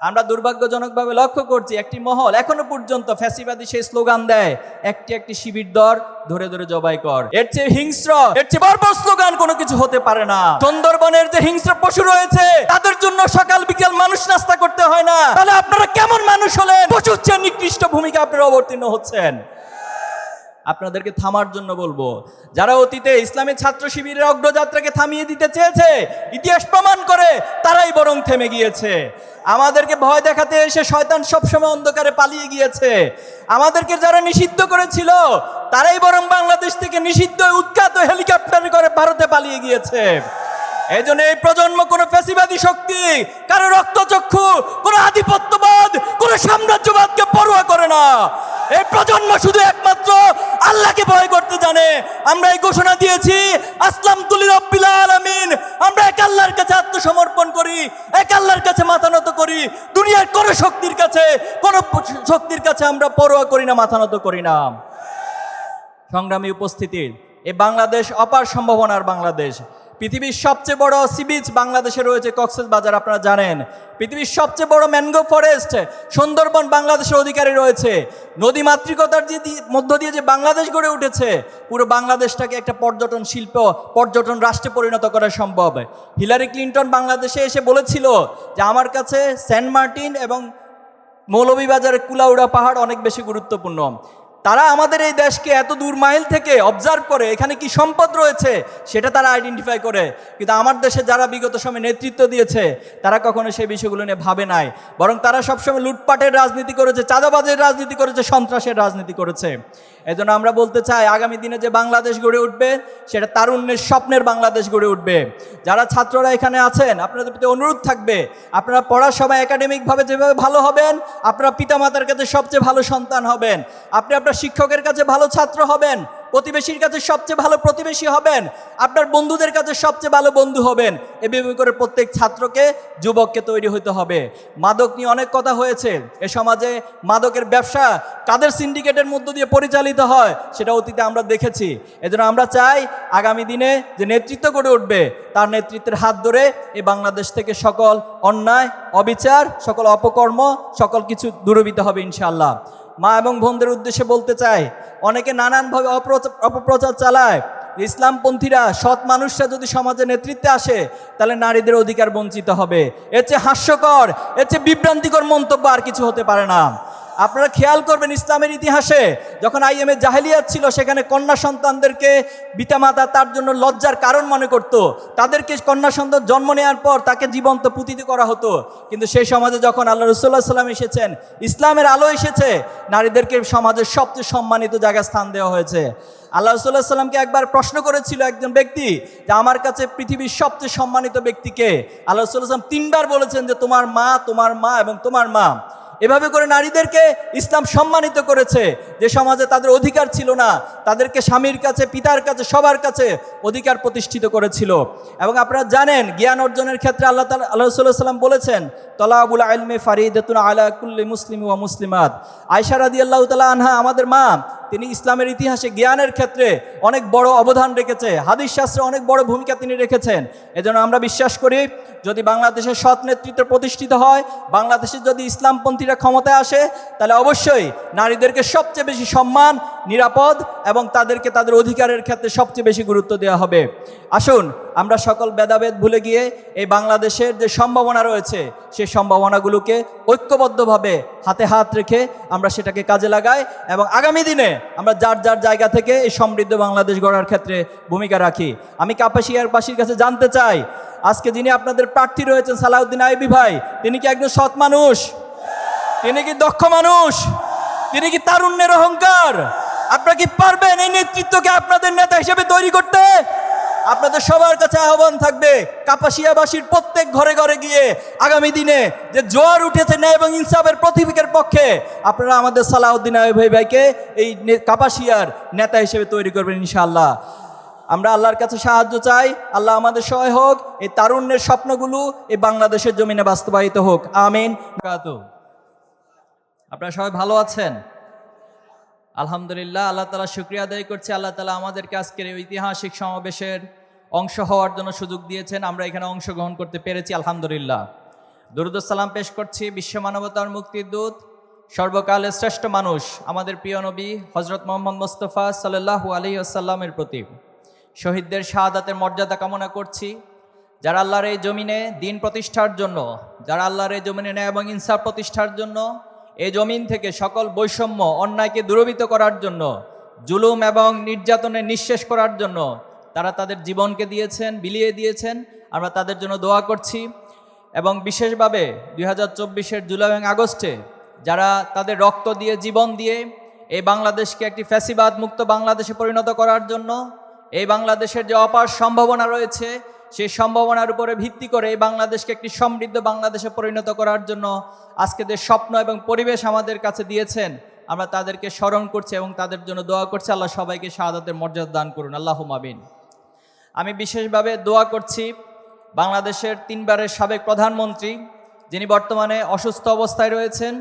আমরা দুর্ভাগ্যজনকভাবে লক্ষ্য করছি একটি মহল এখনও পর্যন্ত ফ্যাসিবাদী সেই স্লোগান দেয়, একটি একটি শিবির দর, ধরে ধরে জবাই কর। এর চেয়ে হিংস্র, এর চেয়ে বর্বর স্লোগান কোনো কিছু হতে পারে না। সুন্দরবনের যে হিংস্র পশু রয়েছে, তাদের জন্য সকাল বিকেল মানুষ নাস্তা করতে হয় না। তাহলে আপনারা কেমন মানুষ হলেন? পশুর চেয়ে নিকৃষ্ট ভূমিকা আপনারা অবতীর্ণ হচ্ছেন। আপনাদেরকে থামার জন্য বলব। যারা অতীতে ইসলামী ছাত্র শিবিরের অগ্রযাত্রাকে থামিয়ে দিতে চেয়েছে, ইতিহাস প্রমাণ করে তারাই বরং থেমে গিয়েছে। আমাদেরকে ভয় দেখাতে এসে শয়তান সবসময় অন্ধকারে পালিয়ে গিয়েছে। আমাদেরকে যারা নিষিদ্ধ করেছিল, তারাই বরং বাংলাদেশ থেকে নিষিদ্ধ উৎখাত হেলিকপ্টারে করে ভারতে পালিয়ে গিয়েছে। এই জন্য এই প্রজন্ম কোনো ফ্যাসিবাদী শক্তি, কারও রক্তচক্ষু, কোন আধিপত্যবাদ, কোন সাম্রাজ্যবাদকে পরোয়া করে না। এই প্রজন্ম শুধু একমাত্র আল্লাহকে ভয় করতে জানে আমরা এই ঘোষণা দিয়েছি, আসলাম তুলি রব্বিল আলামিন। আমরা এক আল্লাহর কাছে আত্মসমর্পণ করি, এক আল্লাহর কাছে মাথা নত করি। দুনিয়ার কোনো শক্তির কাছে, কোনো শক্তির কাছে আমরা পরোয়া করি না, মাথা নত করি না। সংগ্রামী উপস্থিতির এই বাংলাদেশ অপার সম্ভাবনার বাংলাদেশ। পৃথিবীর সবচেয়ে বড় সি বিচ বাংলাদেশে রয়েছে কক্সেস বাজার, আপনারা জানেন। পৃথিবীর সবচেয়ে বড় ম্যানগ্রোভ ফরেস্ট সুন্দরবন বাংলাদেশের অধিকারী রয়েছে। নদী মাতৃকতার যে মধ্য দিয়ে যে বাংলাদেশ গড়ে উঠেছে, পুরো বাংলাদেশটাকে একটা পর্যটন শিল্প, পর্যটন রাষ্ট্রে পরিণত করা সম্ভব। হিলারি ক্লিন্টন বাংলাদেশে এসে বলেছিল যে, আমার কাছে সেন্ট মার্টিন এবং মৌলভীবাজারের কুলাউড়া পাহাড় অনেক বেশি গুরুত্বপূর্ণ। তারা আমাদের এই দেশকে এত দূর মাইল থেকে অবজার্ভ করে, এখানে কি সম্পদ রয়েছে, সেটা তারা আইডেন্টিফাই করে। কিন্তু আমার দেশে যারা বিগত সময়ে নেতৃত্ব দিয়েছে, তারা কখনো সেই বিষয়গুলো নিয়ে ভাবে নাই। বরং তারা সবসময় লুটপাটের রাজনীতি করেছে, চাঁদাবাজের রাজনীতি করেছে, সন্ত্রাসের রাজনীতি করেছে। এই জন্য আমরা বলতে চাই, আগামী দিনে যে বাংলাদেশ গড়ে উঠবে, সেটা তারুণ্যের স্বপ্নের বাংলাদেশ গড়ে উঠবে। যারা ছাত্ররা এখানে আছেন, আপনাদের প্রতি অনুরোধ থাকবে, আপনারা পড়ার সময় একাডেমিকভাবে যেভাবে ভালো হবেন, আপনারা পিতামাতার কাছে সবচেয়ে ভালো সন্তান হবেন। আপনি আপনার শিক্ষকের কাছে ভালো ছাত্র হবেন প্রতিবেশীর কাছে সবচেয়ে ভালো প্রতিবেশী হবেন, আপনার বন্ধুদের কাছে সবচেয়ে ভালো বন্ধু হবেন এভাবে করে প্রত্যেক ছাত্রকে, যুবককে তৈরি হতে হবে। মাদক নিয়ে অনেক কথা হয়েছে। এ সমাজে মাদকের ব্যবসা কাদের সিন্ডিকেটের মধ্য দিয়ে পরিচালিত হয়, সেটা অতীতে আমরা দেখেছি। এজন্য আমরা চাই আগামী দিনে যে নেতৃত্ব গড়ে উঠবে, তার নেতৃত্বের হাত ধরে এই বাংলাদেশ থেকে সকল অন্যায়, অবিচার, সকল অপকর্ম, সকল কিছু দূরবিত হবে ইনশাআল্লাহ। মা এবং বোনদের উদ্দেশ্যে বলতে চাই, অনেকে নানানভাবে অপপ্রচার চালায়। ইসলামপন্থীরা সৎ মানুষরা যদি সমাজে নেতৃত্বে আসে, তাহলে নারীদের অধিকার বঞ্চিত হবে। এর চেয়ে হাস্যকর, এর চেয়ে বিভ্রান্তিকর মন্তব্য আর কিছু হতে পারে না। আপনারা খেয়াল করবেন ইসলামের ইতিহাসে, যখন আইএমএ জাহেলিয়াত ছিল, সেখানে কন্যা সন্তানদেরকে পিতামাতা তার জন্য লজ্জার কারণ মনে করত। তাদেরকে কন্যা সন্তান জন্ম নেওয়ার পর তাকে জীবন্ত পুতিত করা হতো। কিন্তু সেই সমাজে যখন আল্লাহ রসুল্লাহ সাল্লাম এসেছেন, ইসলামের আলো এসেছে, নারীদেরকে সমাজের সবচেয়ে সম্মানিত জায়গায় স্থান দেওয়া হয়েছে। আল্লাহ রসুল্লাহ সাল্লামকে একবার প্রশ্ন করেছিল একজন ব্যক্তি যে, আমার কাছে পৃথিবীর সবচেয়ে সম্মানিত ব্যক্তিকে আল্লাহ রসুল্লাহ সাল্লাম তিনবার বলেছেন যে, তোমার মা তোমার মা এবং তোমার মা। এভাবে করে নারীদেরকে ইসলাম সম্মানিত করেছে। যে সমাজে তাদের অধিকার ছিল না, তাদেরকে স্বামীর কাছে, পিতার কাছে, সবার কাছে অধিকার প্রতিষ্ঠিত করেছিল। এবং আপনারা জানেন, জ্ঞান অর্জনের ক্ষেত্রে আল্লাহ তালা আল্লাহ সাল্লাম বলেছেন, তলাবুল আলমে ফারিদতুন আলা কুল্লি মুসলিম ওয়া মুসলিমাত। আয়সা রাদি আল্লাহ তালা আনহা, আমাদের মা, তিনি ইসলামের ইতিহাসে জ্ঞানের ক্ষেত্রে অনেক বড় অবদান রেখেছে। হাদিস শাস্ত্রে অনেক বড় ভূমিকা তিনি রেখেছেন। এজন্য আমরা বিশ্বাস করি, যদি বাংলাদেশের সৎ নেতৃত্ব প্রতিষ্ঠিত হয়, বাংলাদেশে যদি ইসলামপন্থীরা ক্ষমতায় আসে, তাহলে অবশ্যই নারীদেরকে সবচেয়ে বেশি সম্মান, নিরাপদ এবং তাদেরকে তাদের অধিকারের ক্ষেত্রে সবচেয়ে বেশি গুরুত্ব দেওয়া হবে। আসুন, আমরা সকল ভেদাভেদ ভুলে গিয়ে এই বাংলাদেশের যে সম্ভাবনা রয়েছে, সেই সম্ভাবনাগুলোকে ঐক্যবদ্ধভাবে হাতে হাত রেখে আমরা সেটাকে কাজে লাগাই এবং আগামী দিনে আমরা যার যার জায়গা থেকে এই সমৃদ্ধ বাংলাদেশ গড়ার ক্ষেত্রে ভূমিকা রাখি। আমি কাপাসিয়ারবাসীর কাছে জানতে চাই, আজকে যিনি আপনাদের প্রার্থী রয়েছেন সালাউদ্দিন আইবি ভাই, তিনি কি একজন সৎ মানুষ? তিনি কি দক্ষ মানুষ? তিনি কি তারুণ্যের অহংকার? আপনারা কি পারবেন এই নেতৃত্বকে আপনাদের নেতা হিসেবে তৈরি করতে? আপনাদের সবার কাছে আহ্বান থাকবে কাপাসিয়াবাসীর প্রত্যেক ঘরে ঘরে গিয়ে আগামী দিনে যে জোয়ার উঠেছে ন্যায় এবং ইনসাফের প্রতিবিকের পক্ষে, আপনারা আমাদের সালাউদ্দিন ভাই ভাইকে এই কাপাসিয়ার নেতা হিসেবে তৈরি করবেন ইনশাআল্লাহ। আমরা আল্লাহর কাছে সাহায্য চাই, আল্লাহ আমাদের সহায় হোক, এই তারুণ্যের স্বপ্নগুলো এই বাংলাদেশের জমিনে বাস্তবায়িত হোক। আমিন। আপনারা সবাই ভালো আছেন? আলহামদুলিল্লাহ, আল্লাহ তালা শুক্রিয়া আদায় করছি। আল্লাহ তালা আমাদেরকে আজকের ঐতিহাসিক সমাবেশের অংশ হওয়ার জন্য সুযোগ দিয়েছেন। আমরা এখানে অংশগ্রহণ করতে পেরেছি, আলহামদুলিল্লাহ। দুরুদুসালাম পেশ করছি, বিশ্ব মানবতার মুক্তির দূত সর্বকালের শ্রেষ্ঠ মানুষ, আমাদের প্রিয় নবী হজরত মোহাম্মদ মোস্তফা সাল্লাহু আলী আসাল্লামের প্রতি। শহীদদের শাহাদাতের মর্যাদা কামনা করছি। যারা আল্লাহর এই জমিনে দিন প্রতিষ্ঠার জন্য, যারা আল্লাহর এই জমিনে ন্যায় এবং ইনসাফ প্রতিষ্ঠার জন্য এই জমিন থেকে সকল বৈষম্য অন্যায়কে দূরীভূত করার জন্য, জুলুম এবং নির্যাতনে নিঃশেষ করার জন্য তারা তাদের জীবনকে দিয়েছেন, বিলিয়ে দিয়েছেন। আমরা তাদের জন্য দোয়া করছি। এবং বিশেষভাবে দুই হাজার চব্বিশের জুলাই এবং আগস্টে যারা তাদের রক্ত দিয়ে জীবন দিয়ে এই বাংলাদেশকে একটি ফ্যাসিবাদ মুক্ত বাংলাদেশে পরিণত করার জন্য, এই বাংলাদেশের যে অপার সম্ভাবনা রয়েছে সেই সম্ভাবনার উপরে ভিত্তি করে এই বাংলাদেশকে একটি সমৃদ্ধ বাংলাদেশে পরিণত করার জন্য আজকে যে স্বপ্ন এবং পরিবেশ আমাদের কাছে দিয়েছেন, আমরা তাদেরকে স্মরণ করছি এবং তাদের জন্য দোয়া করছি। আল্লাহ সবাইকে শাহাদাতের মর্যাদা দান করুন। আল্লাহ মাবিন আমি বিশেষভাবে দোয়া করছি বাংলাদেশের তিনবারের সাবেক প্রধানমন্ত্রী, যিনি বর্তমানে অসুস্থ অবস্থায় রয়েছেন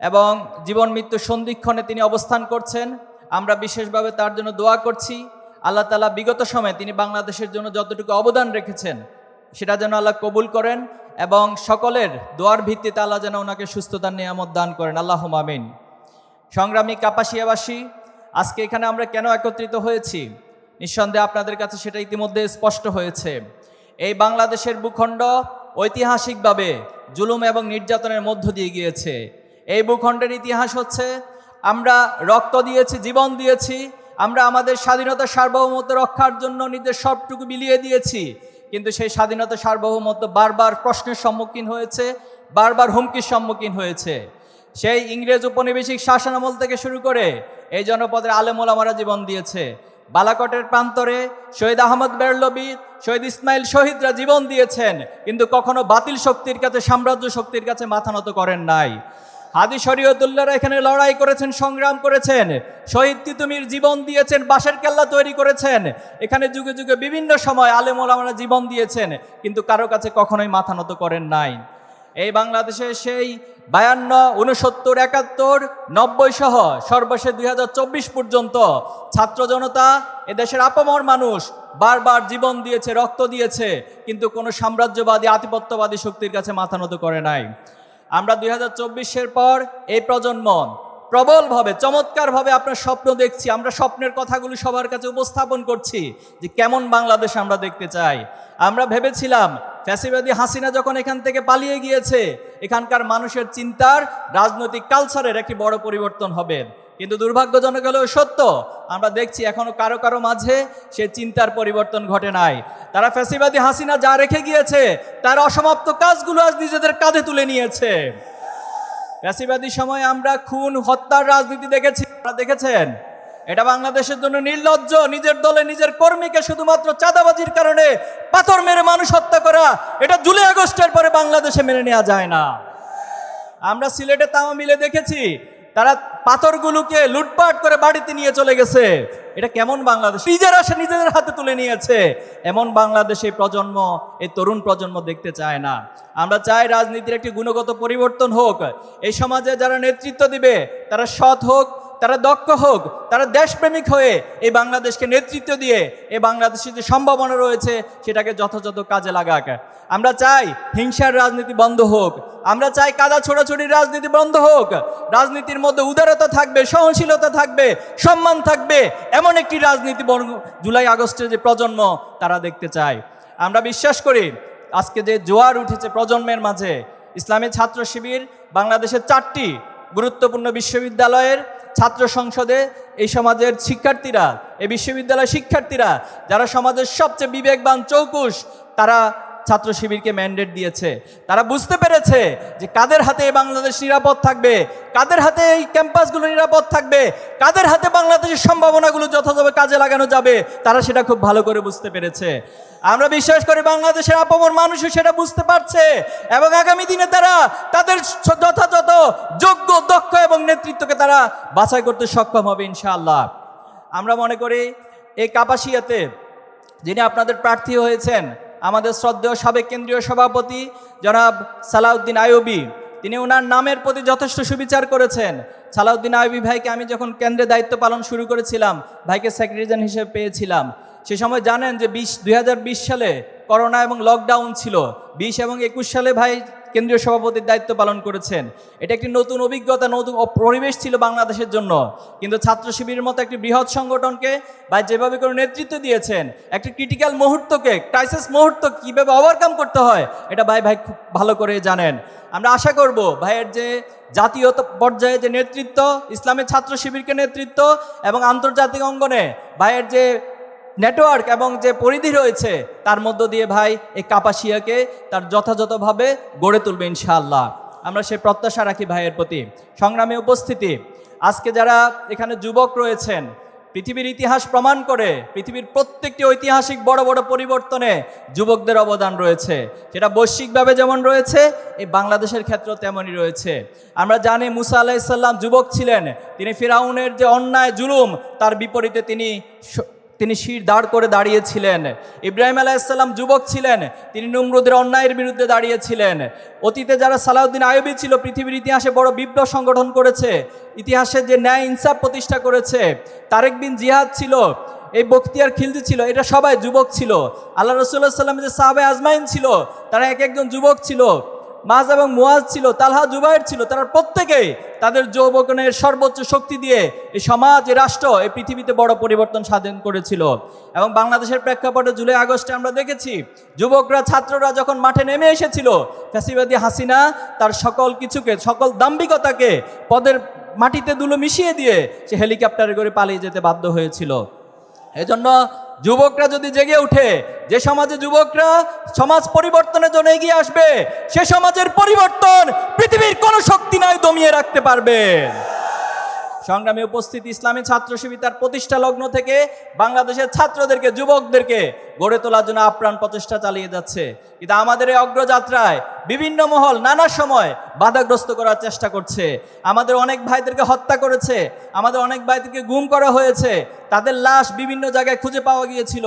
এবং জীবন মৃত্যু সন্ধিক্ষণে তিনি অবস্থান করছেন। আমরা বিশেষভাবে তার জন্য দোয়া করছি। আল্লাহ তালা বিগত সময়ে তিনি বাংলাদেশের জন্য যতটুকু অবদান রেখেছেন, সেটা যেন আল্লাহ কবুল করেন এবং সকলের দোয়ার ভিত্তিতে আল্লাহ যেন ওনাকে সুস্থতার নিয়ামত দান করেন। আল্লাহ মামিন সংগ্রামী কাপাসিয়াবাসী, আজকে এখানে আমরা কেন একত্রিত হয়েছি? নিঃসন্দেহে আপনাদের কাছে সেটা ইতিমধ্যে স্পষ্ট হয়েছে। এই বাংলাদেশের ভূখণ্ড ঐতিহাসিকভাবে জুলুম এবং নির্যাতনের মধ্য দিয়ে গিয়েছে। এই ভূখণ্ডের ইতিহাস হচ্ছে, আমরা রক্ত দিয়েছি, জীবন দিয়েছি আমরা আমাদের স্বাধীনতা সার্বভৌমত্ব রক্ষার জন্য নিজের সবটুকু বিলিয়ে দিয়েছি। কিন্তু সেই স্বাধীনতা সার্বভৌমত্ব বারবার প্রশ্নের সম্মুখীন হয়েছে, বারবার হুমকির সম্মুখীন হয়েছে। সেই ইংরেজ উপনিবেশিক শাসনামল থেকে শুরু করে এই জনপদের আলেমোলামারা জীবন দিয়েছে। বালাকটের প্রান্তরে শহীদ আহমদ বেরলবি, শহীদ ইসমাইল শহীদরা জীবন দিয়েছেন, কিন্তু কখনো বাতিল শক্তির কাছে, সাম্রাজ্য শক্তির কাছে মাথা নত করেন নাই। হাদি শরীয়তুল্লাহরা এখানে লড়াই করেছেন, সংগ্রাম করেছেন। শহীদ তিতুমির জীবন দিয়েছেন, বাঁশের কেল্লা তৈরি করেছেন। এখানে যুগে যুগে বিভিন্ন সময় আলেমোলামারা জীবন দিয়েছেন, কিন্তু কারও কাছে কখনোই মাথা নত করেন নাই। এই বাংলাদেশে সেই বায়ান্ন উনসত্তর একাত্তর, নব্বই সহ সর্বশেষ দুই হাজার চব্বিশ পর্যন্ত ছাত্র জনতা এদেশের আপামর মানুষ বারবার জীবন দিয়েছে, রক্ত দিয়েছে, কিন্তু কোনো সাম্রাজ্যবাদী, আধিপত্যবাদী শক্তির কাছে মাথা নত করে নাই। আমরা দুই হাজার পর এই প্রজন্ম প্রবলভাবে, চমৎকারভাবে আপনার স্বপ্ন দেখছি, আমরা স্বপ্নের কথাগুলি সবার কাছে উপস্থাপন করছি যে কেমন বাংলাদেশ আমরা দেখতে চাই। আমরা ভেবেছিলাম ফ্যাসিবাদী হাসিনা যখন এখান থেকে পালিয়ে গিয়েছে, এখানকার মানুষের চিন্তার, রাজনৈতিক কালচারের একটি বড় পরিবর্তন হবে। কিন্তু দুর্ভাগ্যজনক হলেও সত্য। আমরা দেখছি এখনও কারও কারও মাঝে সে চিন্তার পরিবর্তন ঘটে নাই। তারা ফ্যাসিবাদী হাসিনা যা রেখে গিয়েছে, তার অসমাপ্ত কাজগুলো আজ নিজেদের কাঁধে তুলে নিয়েছে। ফ্যাসিবাদী সময় আমরা খুন, হত্যার রাজনীতি দেখেছি, আপনারা দেখেছেন? এটা বাংলাদেশের জন্য নির্লজ্জ। নিজের দলে নিজের কর্মীকে শুধুমাত্র চাঁদাবাজির কারণে পাথর মেরে মানুষ হত্যা করা, এটা জুলাই আগস্টের পরে বাংলাদেশে মেনে নেওয়া যায় না। আমরা সিলেটে তামা মিলে দেখেছি তারা পাথরগুলোকে লুটপাট করে বাড়িতে নিয়ে চলে গেছে। এটা কেমন বাংলাদেশ? নিজেরা সে নিজেদের হাতে তুলে নিয়েছে। এমন বাংলাদেশে প্রজন্ম, এই তরুণ প্রজন্ম দেখতে চায় না। আমরা চাই রাজনীতির একটি গুণগত পরিবর্তন হোক। এই সমাজে যারা নেতৃত্ব দিবে, তারা সৎ হোক তারা দক্ষ হোক, তারা দেশপ্রেমিক হয়ে এই বাংলাদেশকে নেতৃত্ব দিয়ে এই বাংলাদেশের যে সম্ভাবনা রয়েছে সেটাকে যথাযথ কাজে লাগাক। আমরা চাই হিংসার রাজনীতি বন্ধ হোক, আমরা চাই কাদা ছোড়াছড়ির রাজনীতি বন্ধ হোক। রাজনীতির মধ্যে উদারতা থাকবে, সহনশীলতা থাকবে, সম্মান থাকবে, এমন একটি রাজনীতি জুলাই আগস্টের যে প্রজন্ম তারা দেখতে চায়। আমরা বিশ্বাস করি আজকে যে জোয়ার উঠেছে প্রজন্মের মাঝে, ইসলামী ছাত্র শিবির বাংলাদেশের চারটি গুরুত্বপূর্ণ বিশ্ববিদ্যালয়ের ছাত্র সংসদে এই সমাজের শিক্ষার্থীরা এই বিশ্ববিদ্যালয়ের শিক্ষার্থীরা যারা সমাজের সবচেয়ে বিবেকবান চৌকুশ তারা ছাত্র শিবিরকে ম্যান্ডেট দিয়েছে। তারা বুঝতে পেরেছে যে কাদের হাতে এই বাংলাদেশ নিরাপদ থাকবে, কাদের হাতে এই ক্যাম্পাসগুলো নিরাপদ থাকবে, কাদের হাতে বাংলাদেশের সম্ভাবনাগুলো যথাযথ কাজে লাগানো যাবে, তারা সেটা খুব ভালো করে বুঝতে পেরেছে। আমরা বিশ্বাস করি বাংলাদেশের আপামর মানুষও সেটা বুঝতে পারছে এবং আগামী দিনে তারা তাদের যথাযথ, যোগ্য, দক্ষ এবং নেতৃত্বকে তারা বাছাই করতে সক্ষম হবে ইনশাআল্লাহ। আমরা মনে করি এই কাপাসিয়াতে যিনি আপনাদের প্রার্থী হয়েছেন আমাদের শ্রদ্ধেয় সাবেক কেন্দ্রীয় সভাপতি জনাব সালাউদ্দিন আয়ুবি তিনি ওনার নামের প্রতি যথেষ্ট সুবিচার করেছেন। সালাউদ্দিন আয়ুবি ভাইকে আমি যখন কেন্দ্রে দায়িত্ব পালন শুরু করেছিলাম, ভাইকে সেক্রেটারি হিসেবে পেয়েছিলাম। সে সময় জানেন যে বিশ, দুই সালে করোনা এবং লকডাউন ছিল। বিশ এবং একুশ সালে ভাই কেন্দ্রীয় সভাপতির দায়িত্ব পালন করেছেন। এটা একটি নতুন অভিজ্ঞতা, নতুন পরিবেশ ছিল বাংলাদেশের জন্য। কিন্তু ছাত্র শিবিরের মতো একটি বৃহৎ সংগঠনকে ভাই যেভাবে করে নেতৃত্ব দিয়েছেন, একটি ক্রিটিক্যাল মুহূর্তকে ক্রাইসিস মুহূর্ত কীভাবে ওভারকাম করতে হয়, এটা ভাই ভাই খুব ভালো করে জানেন। আমরা আশা করব ভাইয়ের যে জাতীয় পর্যায়ে যে নেতৃত্ব, ইসলামের ছাত্র শিবিরকে নেতৃত্ব এবং আন্তর্জাতিক অঙ্গনে ভাইয়ের যে নেটওয়ার্ক এবং যে পরিধি রয়েছে, তার মধ্য দিয়ে ভাই এই কাপাসিয়াকে তার যথাযথভাবে গড়ে তুলবে ইনশাআল্লাহ। আমরা সে প্রত্যাশা রাখি ভাইয়ের প্রতি। সংগ্রামে উপস্থিতি, আজকে যারা এখানে যুবক রয়েছেন, পৃথিবীর ইতিহাস প্রমাণ করে, পৃথিবীর প্রত্যেকটি ঐতিহাসিক বড় বড় পরিবর্তনে যুবকদের অবদান রয়েছে। সেটা বৈশ্বিকভাবে যেমন রয়েছে, এই বাংলাদেশের ক্ষেত্রেও তেমনই রয়েছে। আমরা জানি মুসা আলাইসাল্লাম যুবক ছিলেন। তিনি ফিরাউনের যে অন্যায় জুলুম, তার বিপরীতে তিনি তিনি শির দাঁড় করে দাঁড়িয়েছিলেন। ইব্রাহিম আলাইসাল্লাম যুবক ছিলেন, তিনি নমরুদের অন্যায়ের বিরুদ্ধে দাঁড়িয়েছিলেন। অতীতে যারা সালাউদ্দিন আয়বি ছিল, পৃথিবীর ইতিহাসে বড় বিপ্লব সংগঠন করেছে, ইতিহাসে যে ন্যায় ইনসাফ প্রতিষ্ঠা করেছে, তারেক বিন জিহাদ ছিল, এই বখতিয়ার খিলজি ছিল, এটা সবাই যুবক ছিল। আল্লাহ রসুল্লাহ সাল্লামের যে সাহাবে আজমাইন ছিল, তারা এক একজন যুবক ছিল। মাজ এবং মুয়াজ ছিল, তালহা, জুবাইর ছিল, তারা প্রত্যেকেই তাদের যৌবকনের সর্বোচ্চ শক্তি দিয়ে এই সমাজ রাষ্ট্র, এই পৃথিবীতে বড় পরিবর্তন সাধন করেছিল। এবং বাংলাদেশের প্রেক্ষাপটে জুলাই আগস্টে আমরা দেখেছি, যুবকরা, ছাত্ররা যখন মাঠে নেমে এসেছিল, ফ্যাসিবাদী হাসিনা তার সকল কিছুকে, সকল দাম্ভিকতাকে পদের মাটিতে দুলো মিশিয়ে দিয়ে সে হেলিকপ্টারে করে পালিয়ে যেতে বাধ্য হয়েছিল। এজন্য যুবকরা যদি জেগে ওঠে, যে সমাজে যুবকরা সমাজ পরিবর্তনের জন্য এগিয়ে আসবে, সে সমাজের পরিবর্তন পৃথিবীর কোনো শক্তি নয় দমিয়ে রাখতে পারবে। সংগ্রামে উপস্থিত ইসলামী ছাত্র শিবির প্রতিষ্ঠা লগ্ন থেকে বাংলাদেশের ছাত্রদেরকে, যুবকদেরকে গড়ে তোলার জন্য আপ্রাণ প্রচেষ্টা চালিয়ে যাচ্ছে। কিন্তু আমাদের এই অগ্রযাত্রায় বিভিন্ন মহল নানা সময় বাধাগ্রস্ত করার চেষ্টা করছে। আমাদের অনেক ভাইদেরকে হত্যা করেছে, আমাদের অনেক ভাইদেরকে গুম করা হয়েছে তাদের লাশ বিভিন্ন জায়গায় খুঁজে পাওয়া গিয়েছিল।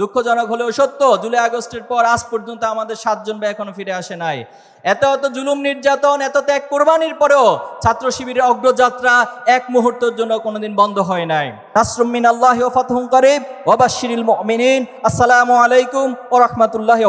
দুঃখজনক হলেও সত্য, জুলাই আগস্টের পর আজ পর্যন্ত আমাদের সাতজন ভাই এখনও ফিরে আসে নাই। এত এত জুলুম নির্যাতন, এত ত্যাগ কোরবানির পরেও ছাত্র শিবিরের অগ্রযাত্রা এক মুহূর্তের জন্য কোনোদিন বন্ধ হয় নাই। নাসরুম আল্লাহ ও ফাতহুম করিব। ওয়াবাশশিরিল মুমিনিন। আসসালামু আলাইকুম ওয়া রাহমাতুল্লাহি